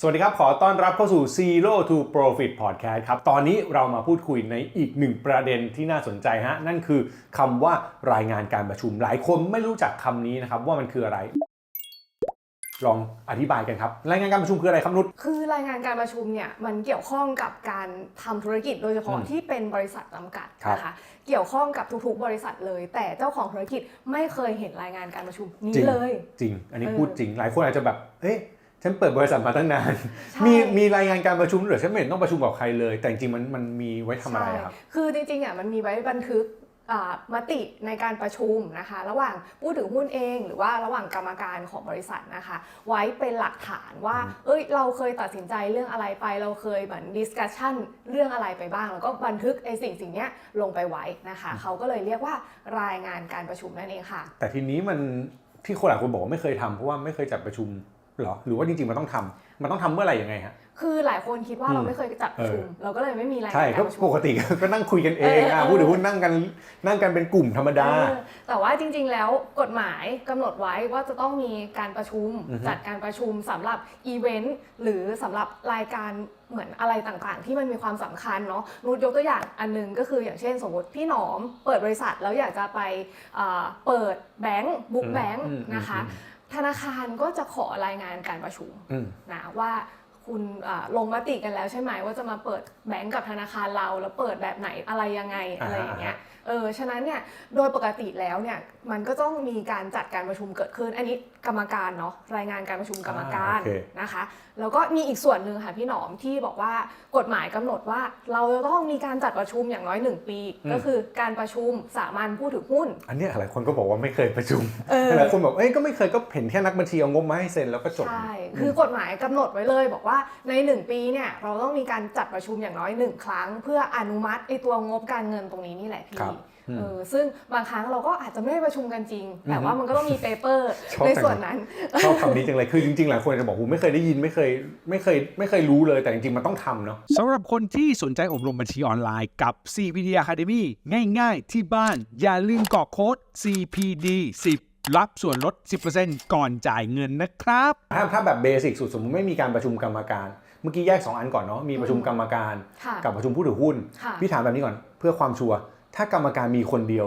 สวัสดีครับ ขอต้อนรับเข้าสู่ Zero to Profit Podcast ครับ ตอนนี้เรามาพูดคุยในอีกหนึ่งประเด็นที่น่าสนใจฮะ นั่นคือคำว่ารายงานการประชุม หลายคนไม่รู้จักคำนี้นะครับ ว่ามันคืออะไร ลองอธิบายกันครับ รายงานการประชุมคืออะไรครับนุช คือรายงานการประชุมเนี่ยมันเกี่ยวข้องกับการทำธุรกิจโดยเฉพาะอืมที่เป็นบริษัทจำกัดครับนะคะเกี่ยวข้องกับทุกๆ บริษัทเลย แต่เจ้าของธุรกิจไม่เคยเห็นรายงานการประชุมนี้จริงเลย จริง อันนี้เออพูดจริง หลายคนอาจจะแบบ เอ๊ะ ฉันเปิดบริษัทมาตั้งนานใช่มีมีรายงานการประชุมหรือฉันไม่เห็นต้องประชุมกับใครเลย แต่จริงๆมันมันมีไว้ทำอะไรอะครับใช่คือจริงๆอะมันมีไว้บันทึกอ่ามติในการประชุมนะคะ ระหว่างผู้ถือหุ้นเอง หรือว่าระหว่างกรรมการของบริษัทนะคะ ไว้เป็นหลักฐานว่าอืมเอ้ยเราเคยตัดสินใจเรื่องอะไรไป เราเคยเหมือนดิสคัชชันเรื่องอะไรไปบ้าง แล้วก็บันทึกไอ้สิ่งสิ่งเนี้ยลงไปไว้นะคะ เขาก็เลยเรียกว่ารายงานการประชุมนั่นเองค่ะ แต่ทีนี้มันที่คนหลายคนบอกว่าไม่เคยทำเพราะว่าไม่เคยจัดประชุมเหรอหรือว่าจริงๆมันต้องทำมันต้องทำเมื่อไหร่ยังไงฮะคือหลายคนคิดว่าอืมเราไม่เคยจัดประชุมเออเราก็เลยไม่มีรายงาใช่นก็การประชุมปกติก็นั่งคุยกันเองเอออะเออพูดถึงหุ้นนั่งกันนั่งกันเป็นกลุ่มธรรมดาเออแต่ว่าจริง ๆ แล้วกฎหมายกำหนดไว้ว่าจะต้องมีการประชุมอือฮึจัดการประชุมสำหรับอีเวนต์หรือสำหรับรายการเหมือนอะไรต่างๆ ที่มันมีความสำคัญเนาะนูดยกตัวอย่างอันหนึงก็คืออย่างเช่น สมมติพี่หนอมเปิดบริษัทแล้วอยากจะไปเอ่อเปิดแบงก์บุ๊กแบงก์อืมอืมนะคะอืม ธนาคารก็จะขอรายงานการประชุมอืมนะว่า คุณอ่าลงมติกันแล้วใช่ไหมว่าจะมาเปิดแบงก์กับธนาคารเรา แล้วเปิดแบบไหนอะไรยังไงอะไรอย่างเงี้ยเออฉะนั้นเนี่ยโดยปกติแล้วเนี่ยมันก็ต้องมีการจัดการประชุมเกิดขึ้น อันนี้กรรมการเนาะรายงานการประชุมกรรมการอ่าโอเคนะคะ แล้วก็มีอีกส่วนหนึ่งค่ะพี่หนอมที่บอกว่ากฎหมายกำหนดว่า เราจะต้องมีการจัดประชุมอย่างน้อยหนึ่งปี ก็คือการประชุมสามัญผู้ถือหุ้น อันเนี้ยหลายคนก็บอกว่าไม่เคยประชุมเออหลายคนบอกเอ้ยก็ไม่เคยก็เห็นแค่นักบัญชีเอางบมาให้เซ็นแล้วก็จบใช่คือกฎหมายกำหนดไว้เลยบอกว่าใน 1 ปีเนี่ยเราต้องมีการจัดประชุมอย่างน้อย 1 ครั้ง เพื่ออนุมัติไอตัวงบการเงินตรงนี้นี่แหละพี่ครับอืมเออซึ่งบางครั้งเราก็อาจจะไม่ได้ประชุมกันจริง แต่อือฮึว่ามันก็ต้องมีเปเปอร์ชอบในจังส่วนนั้นชอบคำนี้จังเลยคือจริงๆ หลายคนจะบอกผมไม่เคยได้ยินไม่เคยไม่เคยไม่เคยรู้เลยแต่จริงๆ มันต้องทำเนาะสำหรับคนที่สนใจอบรมบัญชีออนไลน์กับ CPD Academy ง่ายๆ ที่บ้านอย่าลืมกรอกโค้ด CPD 10 รับส่วนลด 10%ก่อนจ่ายเงินนะครับ ถ้าถ้าแบบเบสิกสุดสมมติไม่มีการประชุมกรรมการ เมื่อกี้แยก 2 อันก่อนเนาะมีประชุมกรรมการ ค่ะกับประชุมผู้ถือหุ้น ค่ะ พี่ถามแบบนี้ก่อนเพื่อความชัวร์ถ้ากรรมการมีคนเดียว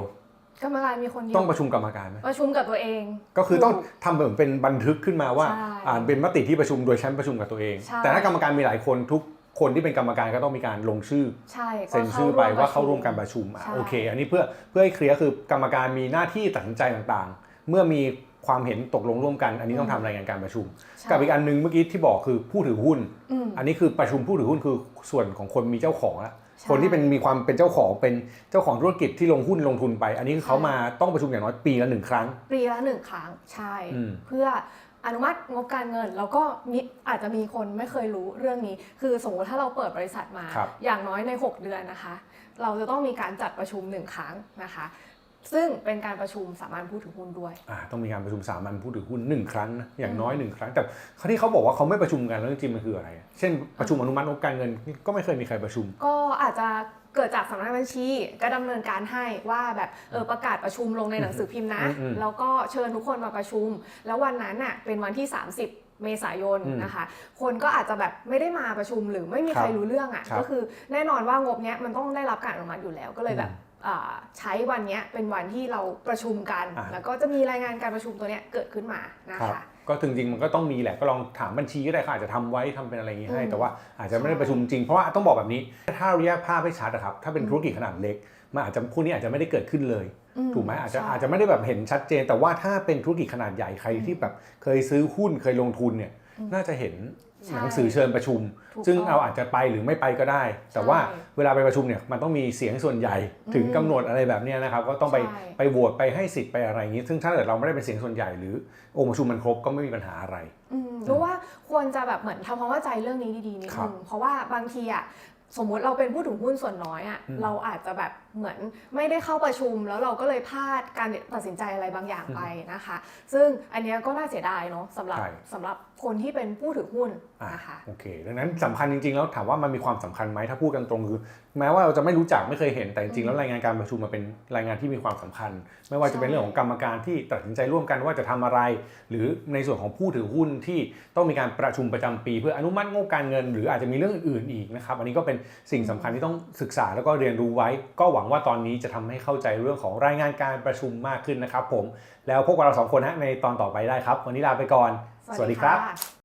กรรมการมีคนเดียวต้องประชุมกรรมการไหมประชุมกับตัวเอง ก็คือต้องถูกทำเหมือนเป็นบันทึกขึ้นมาว่าใช่อ่านเป็นมติที่ประชุมโดยชั้นประชุมกับตัวเอง ใช่ แต่ถ้ากรรมการมีหลายคนทุกคนที่เป็นกรรมการก็ต้องมีการลงชื่อ ใช่ก็เซ็นชื่อไปว่าเข้าร่วมปะการประชุมอะใช่ โอเค อันนี้เพื่อเพื่อให้เคลียร์คือกรรมการมีหน้าที่ตัดสินใจต่างๆ เมื่อมีความเห็นตกลงร่วมกัน อันนี้ต้องทำรายงานการประชุม ใช่ กับอีกอันหนึงเมื่อกี้ที่บอกคือผู้ถือหุ้น อืม อันนี้คือประชุมผู้ถือหุ้นคือส่วนของคนมีเจ้าของละใช่คนที่เป็นมีความเป็นเจ้าของเป็นเจ้าของธุรกิจที่ลงหุ้นลงทุนไป อันนี้คือเขาใช่ มาต้องประชุมอย่างน้อยปีละหนึ่งครั้ง ปีละหนึ่งครั้งใช่ อืม เพื่ออนุมัติงบการเงิน แล้วก็มีอาจจะมีคนไม่เคยรู้เรื่องนี้ คือสมมติถ้าเราเปิดบริษัทมา ครับ อย่างน้อยใน 6 เดือนนะคะ เราจะต้องมีการจัดประชุมหนึ่งครั้งนะคะ ซึ่งเป็นการประชุมสามัญผู้ถือหุ้นด้วยอ่าต้องมีการประชุมสามัญผู้ถือหุ้นหนึ่งครั้งนะอย่างน้อยหนึ่งครั้ง แต่เขาที่เขาบอกว่าเขาไม่ประชุมกันแล้วจริงๆมันคืออะไร เช่นประชุมอนุมัติงบการเงินก็ไม่เคยมีใครประชุม ก็อาจจะเกิดจากสำนักบัญชี ก็ดำเนินการให้ว่าแบบเออประกาศประชุมลงในหนังสือพิมพ์นะอืมอืมแล้วก็เชิญทุกคนมาประชุม แล้ววันนั้นน่ะเป็นวันที่ 30เมษายนอืมนะคะ คนก็อาจจะแบบไม่ได้มาประชุมหรือไม่มีใครครับรู้เรื่องอะครับก็คือแน่นอนว่างบเนี้ยมันต้องได้รับการอนุมัติอยู่แล้วก็เลยแบบอืมอ่า ใช้วันเนี้ยเป็นวันที่เราประชุมกันอ่าแล้วก็จะมีรายงานการประชุมตัวเนี้ยเกิดขึ้นมานะครับคะก็ถึงจริงมันก็ต้องมีแหละก็ลองถามบัญชีก็ได้ค่ะอาจจะทำไว้ทำเป็นอะไรอย่างงี้ให้อืมแต่ว่าอาจจะไม่ได้ใช่ประชุมจริงเพราะว่าต้องบอกแบบนี้ ถ้าเราแยกภาพให้ชัดนะครับถ้าเป็นอืมธุรกิจขนาดเล็กมันอาจจะพวกนี้อาจจะไม่ได้เกิดขึ้นเลยอืถูกไหมอาจจะใช่อาจจะไม่ได้แบบเห็นชัดเจน แต่ว่าถ้าเป็นธุรกิจขนาดใหญ่ใครที่แบบเคยซื้อหุ้นเคยลงทุนเนี่ยอืมน่าจะเห็น ใช่หนังสือเชิญประชุม ถูกซึ่งต้อง เราอาจจะไปหรือไม่ไปก็ได้ แต่ว่าใช่เวลาไปประชุมเนี่ยมันต้องมีเสียงส่วนใหญ่ถึงอืมกำหนดอะไรแบบเนี้ยนะครับก็ต้องไปใช่ ไปโหวตไปให้สิทธิ์ไปอะไรอย่างนี้ ซึ่งถ้าเกิดเราไม่ได้เป็นเสียงส่วนใหญ่หรือองค์ประชุมมันครบก็ไม่มีปัญหาอะไร อืมรู้ว่าควรจะแบบเหมือนทำความเข้าใจเรื่องนี้ดีๆนิดครันึบงเพราะว่าบางทีอะสมมุติเราเป็นผู้ถือหุ้นส่วนน้อยอะอืมเราอาจจะแบบเหมือนไม่ได้เข้าประชุมแล้วเราก็เลยพลาดการตัดสินใจอะไรบางอย่างไปนะคะ ซึ่งอันเนี้ยก็น่าเสียดายเนาะสำหรับใช่สำหรับคนที่เป็นผู้ถือหุ้นอะนะคะโอเค ดังนั้นสำคัญจริงๆ แล้วถามว่ามันมีความสำคัญไหมถ้าพูดกันตรงคือ แม้ว่าเราจะไม่รู้จักไม่เคยเห็นแต่จริงๆแล้วรายงานการประชุมมันเป็นรายงานที่มีความสำคัญ ไม่ว่าจะเป็นเรื่องของกรรมการที่ตัดสินใจร่วมกันว่าจะทำอะไร หรือในส่วนของผู้ถือหุ้นที่ต้องมีการประชุมประจำปี เพื่ออนุมัติงบการเงิน หรืออาจจะมีเรื่องอื่นๆอีกนะครับอันนี้ก็เป็นสิ่งสำคัญที่ต้องศึกษาแล้วก็เรียนรู้ไว้ก็หวังว่าตอนนี้จะทำให้เข้าใจเรื่องของรายงานการประชุมมากขึ้นนะครับผม แล้วพบกับเราสองคนฮะในตอนต่อไปได้ครับ วันนี้ลาไปก่อน สวัสดีครับค่ะ